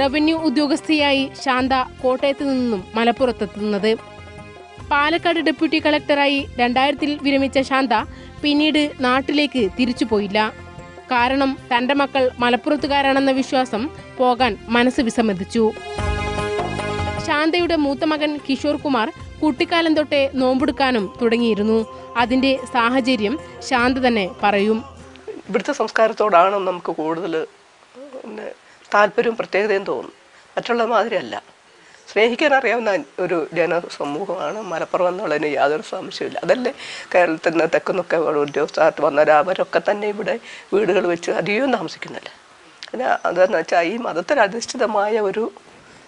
Revenue ഉദ്യോഗസ്ഥയായി Shantha കോട്ടയത്ത് നിന്നും മലപ്പുറത്തെത്തുന്നത്. Palakkad deputy കളക്ടറായി രണ്ടായിരത്തിൽ വിരമിച്ച ശാന്ത പിന്നീട് നാട്ടിലേക്ക് തിരിച്ചുപോയില്ല കാരണം തന്റെ മക്കൾ മലപ്പുറത്തുകാരാണെന്ന വിശ്വാസം പോകാൻ മനസ്സ് വിസമ്മതിച്ചു. ശാന്തയുടെ മൂത്ത മകൻ കിഷോർ കുമാർ കുട്ടിക്കാലം തൊട്ടേ നോമ്പെടുക്കാനും തുടങ്ങിയിരുന്നു. അതിന്റെ സാഹചര്യം ശാന്ത തന്നെ പറയും. ഇവിടുത്തെ സംസ്കാരത്തോടാണ് നമുക്ക് കൂടുതൽ താല്പര്യവും പ്രത്യേകതയും തോന്നും. മറ്റുള്ള മാതിരിയല്ല. സ്നേഹിക്കാൻ അറിയാവുന്ന ഒരു ജനസമൂഹമാണ് മലപ്പുറം എന്നുള്ളതിന് യാതൊരു സംശയമില്ല അതല്ലേ കേരളത്തിൽ നിന്ന് തെക്കുന്നൊക്കെ വന്നാൽ അവരൊക്കെ തന്നെ ഇവിടെ വീടുകൾ വെച്ച് അധികവും താമസിക്കുന്നില്ല. പിന്നെ അതെന്ന് വെച്ചാൽ ഈ മതത്തിൽ അധിഷ്ഠിതമായ ഒരു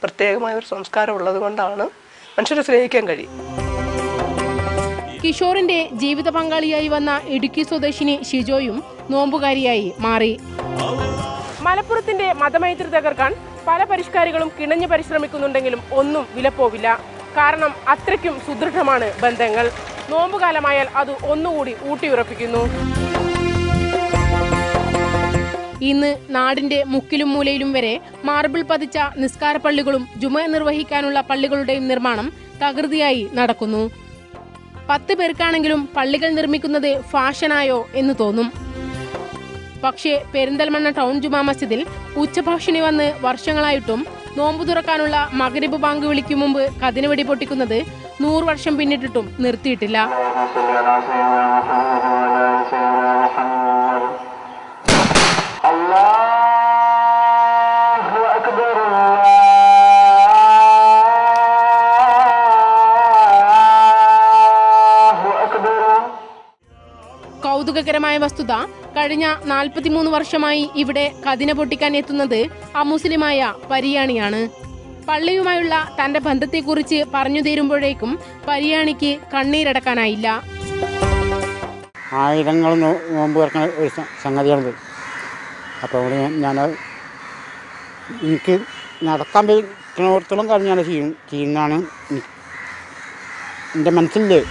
പ്രത്യേകമായ ഒരു സംസ്കാരം ഉള്ളത് കൊണ്ടാണ് മനുഷ്യരെ സ്നേഹിക്കാൻ കഴിയും കിഷോറിന്റെ ജീവിത പങ്കാളിയായി വന്ന ഇടുക്കി സ്വദേശിനി ഷിജോയും നോമ്പുകാരിയായി മാറി. മലപ്പുറത്തിന്റെ മതമൈത്രി തകർക്കാൻ പല പരിഷ്കാരികളും കിണഞ്ഞു പരിശ്രമിക്കുന്നുണ്ടെങ്കിലും ഒന്നും വിലപ്പോവില്ല. കാരണം അത്രയ്ക്കും സുദൃഢമാണ് ബന്ധങ്ങൾ. നോമ്പുകാലമായാൽ അത് ഒന്നുകൂടി ഊട്ടിയുറപ്പിക്കുന്നു. ഇന്ന് നാടിന്റെ മുക്കിലും മൂലയിലും വരെ മാർബിൾ പതിച്ച നിസ്കാര പള്ളികളും ജുമ നിർവഹിക്കാനുള്ള പള്ളികളുടെയും നിർമ്മാണം തകൃതിയായി നടക്കുന്നു. പത്ത് പേർക്കാണെങ്കിലും പള്ളികൾ നിർമ്മിക്കുന്നത് ഫാഷനായോ എന്ന് തോന്നും. പക്ഷേ പെരിന്തൽമണ്ണ ടൗൺ ജുമാ മസ്ജിദിൽ ഉച്ചഭാഷിണി വന്ന് വർഷങ്ങളായിട്ടും നോമ്പു തുറക്കാനുള്ള മകരിബ് ബാങ്ക് വിളിക്കും മുമ്പ് കതിനുവെടി പൊട്ടിക്കുന്നത് നൂറ് വർഷം പിന്നിട്ടിട്ടും നിർത്തിയിട്ടില്ല. കൗതുകകരമായ വസ്തുത കഴിഞ്ഞ നാൽപ്പത്തിമൂന്ന് വർഷമായി ഇവിടെ കതിന പൊട്ടിക്കാൻ എത്തുന്നത് അമുസ്ലിമായ പരിയാണിയാണ്. പള്ളിയുമായുള്ള തന്റെ ബന്ധത്തെക്കുറിച്ച് പറഞ്ഞു തീരുമ്പോഴേക്കും പരിയാണിക്ക് കണ്ണീരടക്കാനായില്ല. ആയിരങ്ങൾ നോമ്പ് തുറക്കുന്ന ഒരു സംഗതിയാണിത്. അപ്പോൾ ഞാൻ- എനിക്ക് നടക്കാൻ പറ്റുന്നിടത്തോളം കാര്യം ഞാൻ ചെയ്യും ചെയ്യുന്നതാണ് എന്റെ മനസ്സിൽ